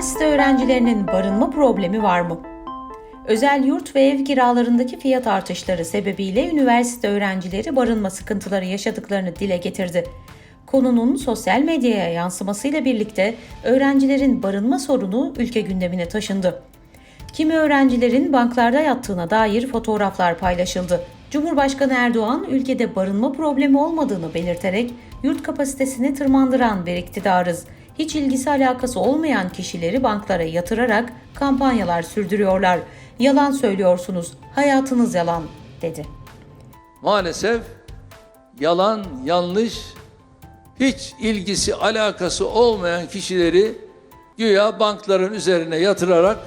Üniversite öğrencilerinin barınma problemi var mı? Özel yurt ve ev kiralarındaki fiyat artışları sebebiyle üniversite öğrencileri barınma sıkıntıları yaşadıklarını dile getirdi. Konunun sosyal medyaya yansımasıyla birlikte öğrencilerin barınma sorunu ülke gündemine taşındı. Kimi öğrencilerin banklarda yattığına dair fotoğraflar paylaşıldı. Cumhurbaşkanı Erdoğan ülkede barınma problemi olmadığını belirterek yurt kapasitesini tırmandıran bir iktidarız. Hiç ilgisi alakası olmayan kişileri banklara yatırarak kampanyalar sürdürüyorlar. Yalan söylüyorsunuz, hayatınız yalan dedi. maalesef yalan, yanlış, hiç ilgisi, alakası olmayan kişileri güya bankların üzerine yatırarak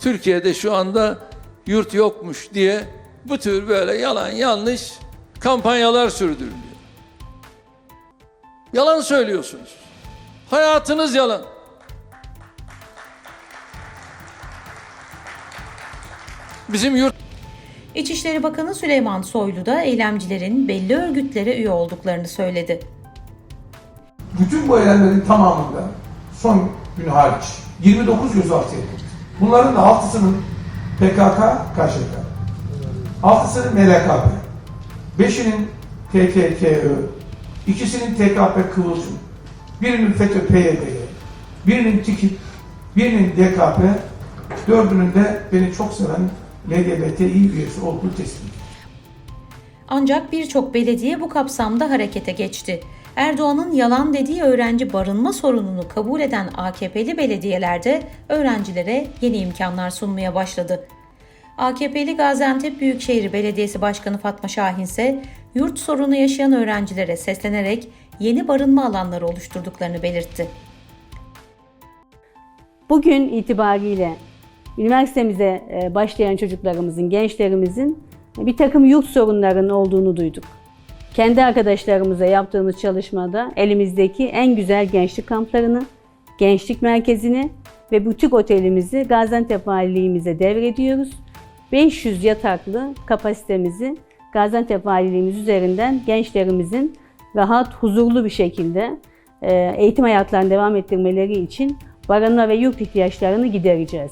Türkiye'de şu anda yurt yokmuş diye bu tür böyle yalan, yanlış kampanyalar sürdürülüyor. Yalan söylüyorsunuz. Hayatınız yalan. Bizim yurt İçişleri Bakanı Süleyman Soylu da eylemcilerin belli örgütlere üye olduklarını söyledi. bütün bu eylemlerin tamamında son gün hariç 29 gözaltı edildi. Bunların da altısının PKK, KŞK, altısının MLKP, beşinin TTKÖ, ikisinin TKP Kıvılcım, birinin FETÖ PYD, birinin TİKİP, birinin DKP, dördünün de beni çok seven LGBTİ üyesi olduğu tespit. Ancak birçok belediye bu kapsamda harekete geçti. Erdoğan'ın yalan dediği öğrenci barınma sorununu kabul eden AKP'li belediyelerde öğrencilere yeni imkanlar sunmaya başladı. AKP'li Gaziantep Büyükşehir Belediyesi Başkanı Fatma Şahin ise yurt sorunu yaşayan öğrencilere seslenerek yeni barınma alanları oluşturduklarını belirtti. Bugün itibariyle üniversitemize e, başlayan çocuklarımızın, gençlerimizin bir takım yurt sorunlarının olduğunu duyduk. Kendi arkadaşlarımıza yaptığımız çalışmada elimizdeki en güzel gençlik kamplarını, gençlik merkezini ve butik otelimizi Gaziantep Valiliğimize devrediyoruz. 500 yataklı kapasitemizi Gaziantep Valiliğimiz üzerinden gençlerimizin rahat, huzurlu bir şekilde e, eğitim hayatlarını devam ettirmeleri için barınma ve yurt ihtiyaçlarını gidereceğiz.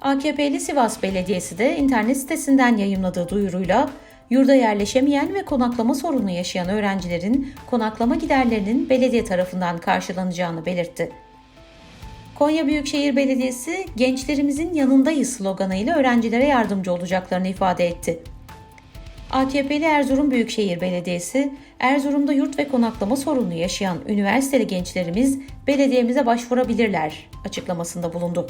AKP'li Sivas Belediyesi de internet sitesinden yayımladığı duyuruyla yurda yerleşemeyen ve konaklama sorunu yaşayan öğrencilerin konaklama giderlerinin belediye tarafından karşılanacağını belirtti. Konya Büyükşehir Belediyesi gençlerimizin yanındayız sloganıyla öğrencilere yardımcı olacaklarını ifade etti. AKP'li Erzurum Büyükşehir Belediyesi, Erzurum'da yurt ve konaklama sorunu yaşayan üniversiteli gençlerimiz belediyemize başvurabilirler açıklamasında bulundu.